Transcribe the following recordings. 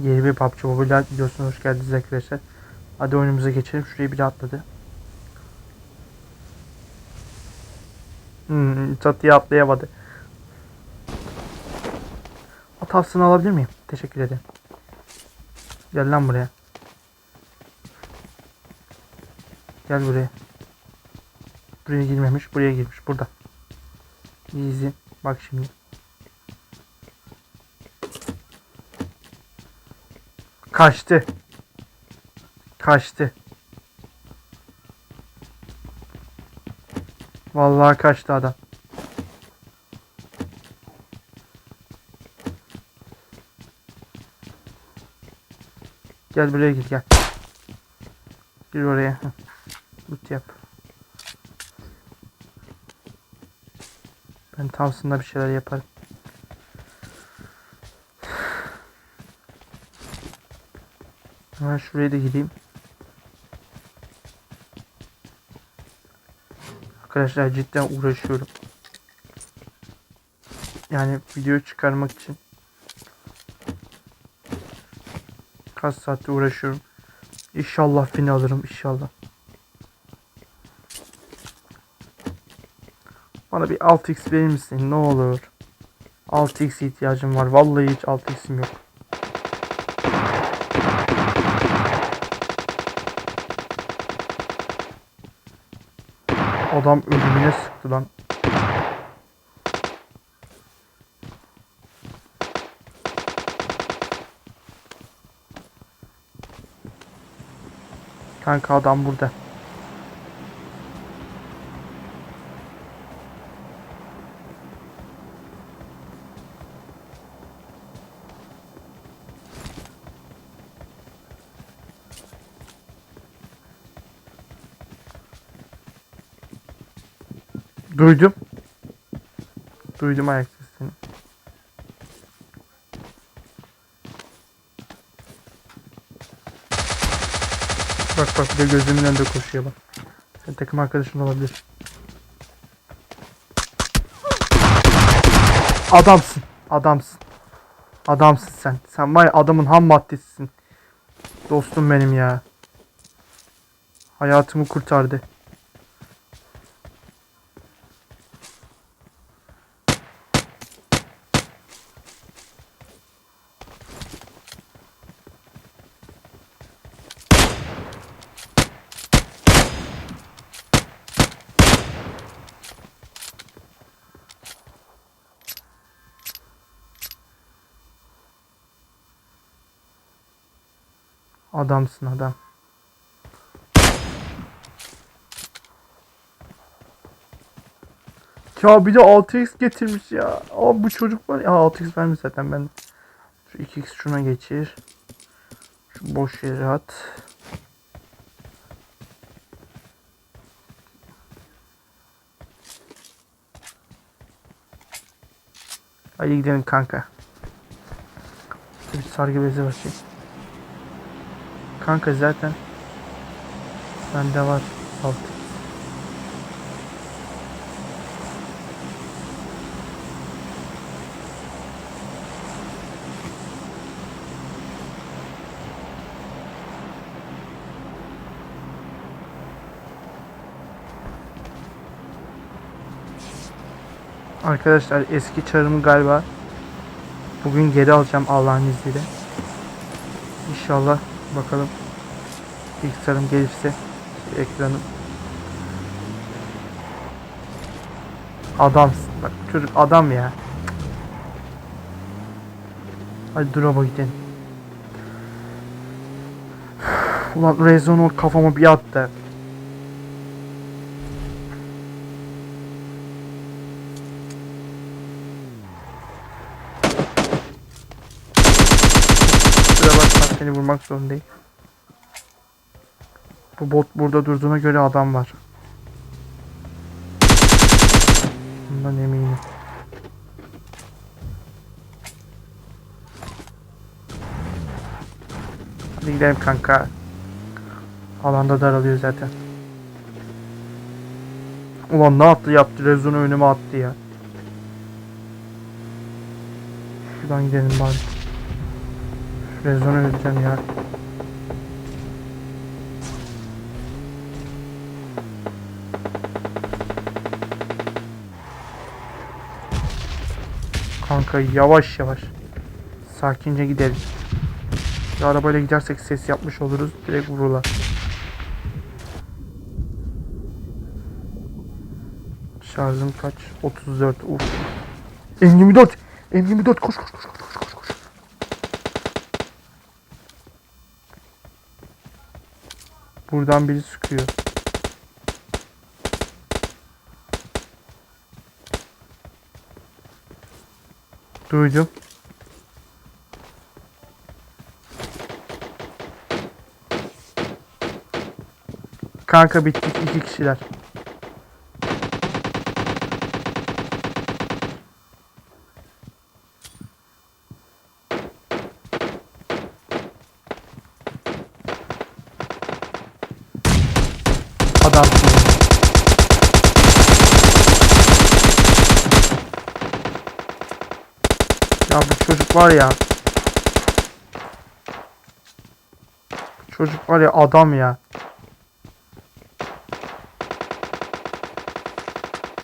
Yeni bir PUBG Mobile videosuna hoş geldiniz arkadaşlar. Hadi oyunumuza geçelim. Şurayı bile atladı. Hmm, çatıya atlayamadı. Hatasını alabilir miyim? Teşekkür ederim. Gel lan buraya. Gel buraya. Buraya girmemiş, buraya girmiş. Burada. Easy. Bak şimdi. Kaçtı. Kaçtı. Vallahi kaçtı adam. Gel buraya git gel. Gir oraya. Loot yap. Ben Thompson'da bir şeyler yaparım. Hemen şuraya da gideyim. Arkadaşlar cidden uğraşıyorum. Yani video çıkarmak için kaç saatte uğraşıyorum. İnşallah fin alırım inşallah. Bana bir 6x verir misin ne olur. 6x ihtiyacım var. Vallahi hiç 6x'im yok. Adam ölümüne sıktı lan. Kanka adam burada. Duydum. Duydum ayak sesini. Bak bak bir de gözümün önünde koşuyor bak. Sen takım arkadaşın olabilir. Adamsın. Adamsın. Adamsın sen. Sen vay adamın ham maddesisin. Dostum benim ya. Hayatımı kurtardı. Adamsın adam. Ya bir de 6x getirmiş ya. Aa bu çocuk var ya 6x vermiş zaten ben. Şu 2x şuna geçir. Şu boş yere at. Hadi gidelim kanka. Bir sargı bezi bakayım. Kanka zaten bende var altı. Arkadaşlar eski çarımı galiba bugün geri alacağım Allah'ın izniyle. İnşallah bakalım. Bilgisayarım gelirse ekranım adamsın bak çocuk adam ya. Hadi drop'a gidelim. Ulan Rezonol kafama bir attı seni vurmak zorundayım bu bot burada durduğuna göre adam var. Bundan eminim. Hadi gidelim kanka. Alanda daralıyor zaten. Ulan ne yaptı yaptı rezonu önüme attı ya. Şuradan gidelim bari. Rezona öleceğim ya. Kanka yavaş yavaş. Sakince gidelim. Bir arabayla gidersek ses yapmış oluruz. Direkt vururlar. Şarjım kaç? 34. Uf. M24. M24 koş koş koş koş koş koş koş. Buradan biri sıkıyor. Duydum. Kanka bittik iki kişiler. Adamsın. Ya bu çocuk var ya. Çocuk var ya adam ya.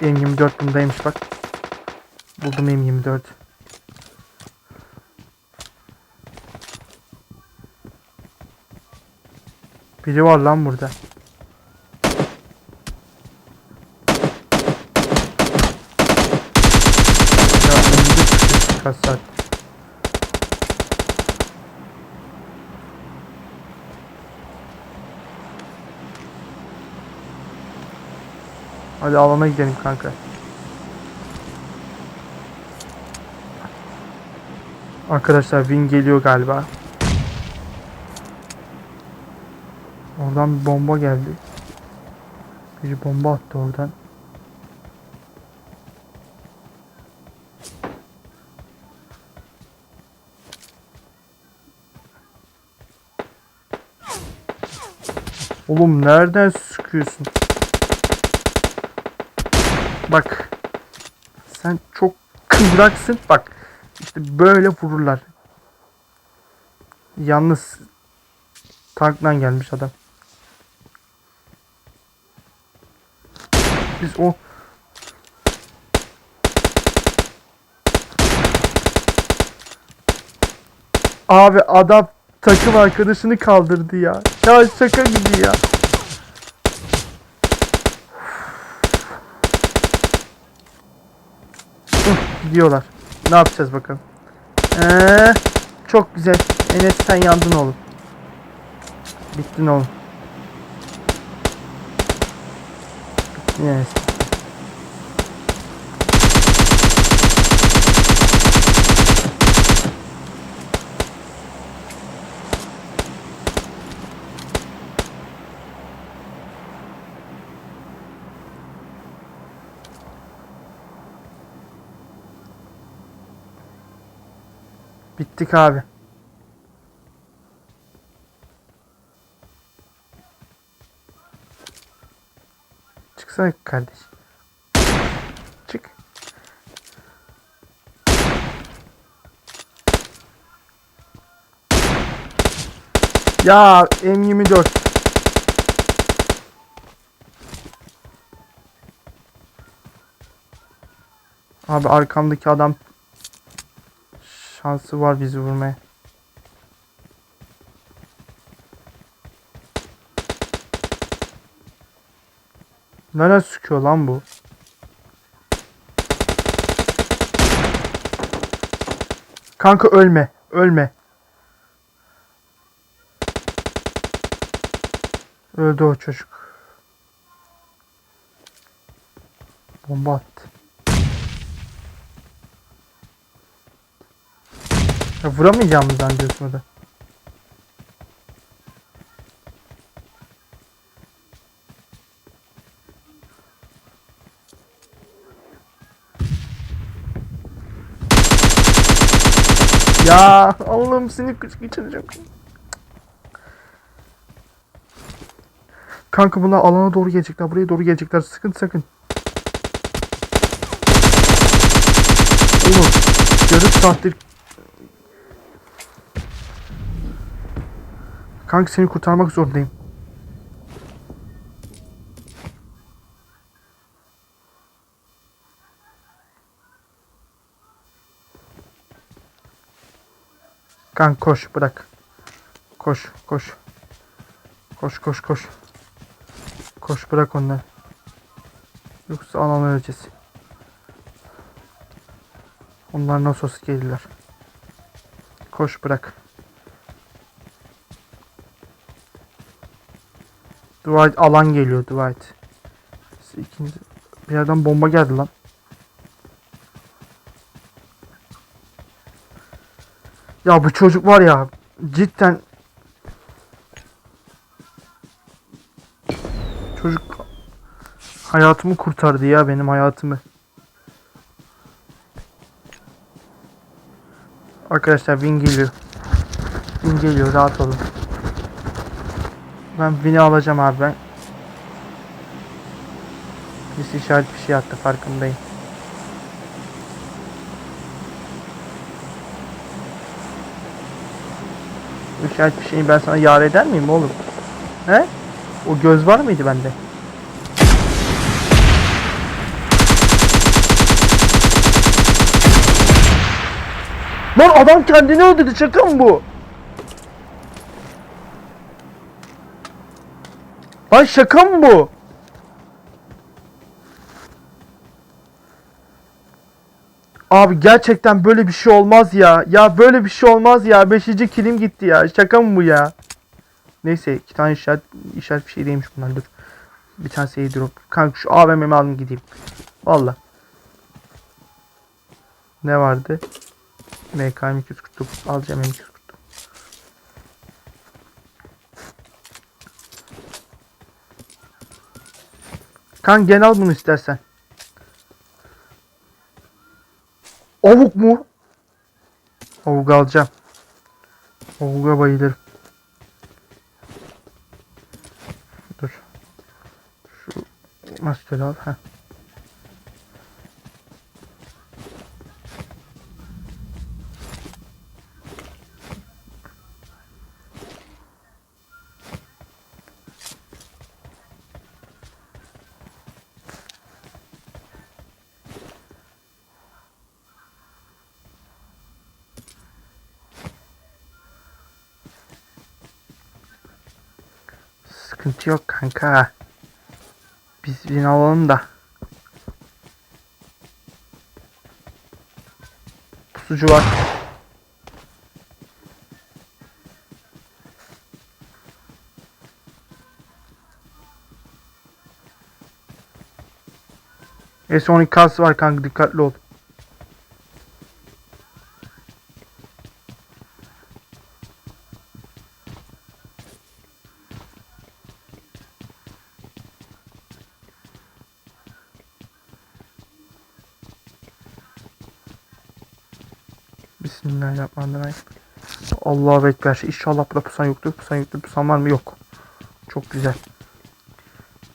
M24 bundaymış bak. Buldum M24. Biri var lan burada. Ya önümde çıkıyor kaç saat. Hadi alana gidelim kanka. Arkadaşlar win geliyor galiba. Oradan bir bomba geldi. Biri bomba attı oradan. Oğlum nereden sıkıyorsun? Bak. Sen çok kıvraksın. Bak. İşte böyle vururlar. Yalnız tanktan gelmiş adam. Biz o Abi adam takım arkadaşını kaldırdı ya. Ya şaka gibi ya. Gidiyorlar. Ne yapacağız bakalım. Ee, çok güzel. Enes sen yandın oğlum. Bittin oğlum. Bittin Enes. Bittik abi. Çıksana kardeş. Çık. Ya M24. Abi arkamdaki adam şansı var bizi vurmaya. Nereye sıkıyor lan bu? Kanka ölme. Ölme. Öldü o çocuk. Bomba attı. Ya vuramayacağım mı zannediyorsun orada? Ya Allah'ım seni kış geçireceğim. Kanka bunlar alana doğru gelecekler. Buraya doğru gelecekler. Sıkın sakın. Oğlum yarım saattir Kanka seni kurtarmak zorundayım. Kanka koş bırak. Koş koş. Koş koş koş. Koş bırak onları. Yoksa alan öleceğiz. Onlar nasıl olsa gelirler. Koş bırak. Et, alan geliyor et. İkinci, bir yerden bomba geldi lan. Ya bu çocuk var ya cidden çocuk hayatımı kurtardı ya benim hayatımı. Arkadaşlar win geliyor. Win geliyor rahat olun. Ben win'i alacağım abi ben. Birisi işaret bir şey attı farkındayım. İşaret bir şeyi ben sana yar eder miyim oğlum? He? O göz var mıydı bende? Lan adam kendini öldürdü şaka mı bu? Lan şaka mı bu? Abi gerçekten böyle bir şey olmaz ya. Ya böyle bir şey olmaz ya. Beşinci kilim gitti ya. Şaka mı bu ya? Neyse iki tane işaret, işaret bir şey değilmiş bunlar dur. Bir tanesi iyi drop. Kanka şu AVM'mi alın gideyim. Valla. Ne vardı? MKM 249 alacağım M249. Kan gel al bunu istersen. Avuk mu? Avuk alacağım. Avuk'a bayılırım. Dur. Şu masteri al. Heh. Sıkıntı yok kanka. Biz bin alalım da. Pusucu var. S12 kası var kanka dikkatli ol. Bismillahirrahmanirrahim. Allahu Ekber. İnşallah burada pusan yoktur. Pusan yoktur. Pusan var mı? Yok. Çok güzel.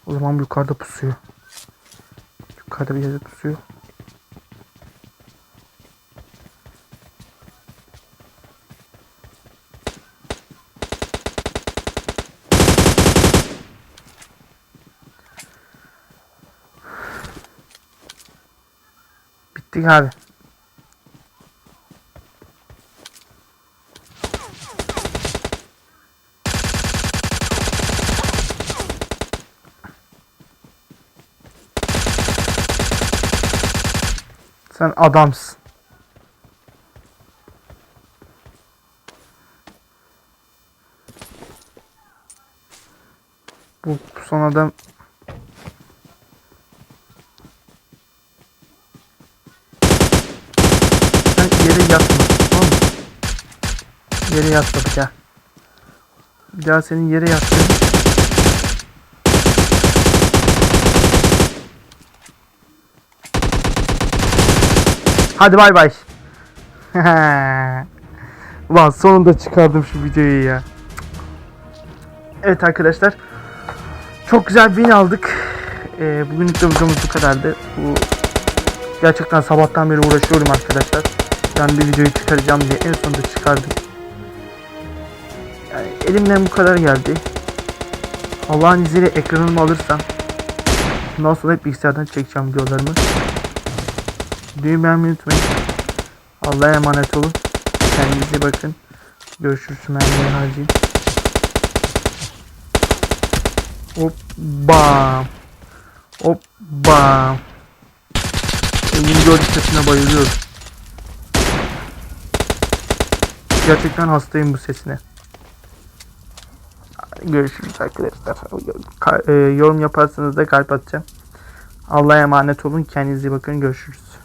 O zaman yukarıda pusuyor. Yukarıda bir yerde pusuyor. Bittik abi. Adamsın. Bu, son adam Sen yere yatma. Tamam mı? Yere yatma bir daha. Bir daha senin yere yattığın Hadi bay bay. Ulan sonunda çıkardım şu videoyu ya. Evet arkadaşlar. Çok güzel bir win aldık. Ee, bugünlük de videomuz bu kadardı. Bu gerçekten sabahtan beri uğraşıyorum arkadaşlar. Ben bir videoyu çıkaracağım diye en sonunda çıkardım. Yani elimden bu kadar geldi. Allah'ın izniyle ekranımı alırsam bundan sonra hep bilgisayardan çekeceğim videolarımı. Videoyu beğenmeyi unutmayın. Allah'a emanet olun. Kendinize bakın. Görüşürüz. Mermiyi harcayın. Hop bam. Hop bam. Emin gördük sesine bayılıyorum. Gerçekten hastayım bu sesine. Görüşürüz arkadaşlar. Ka- e, yorum yaparsanız da kalp atacağım. Allah'a emanet olun. Kendinize bakın. Görüşürüz.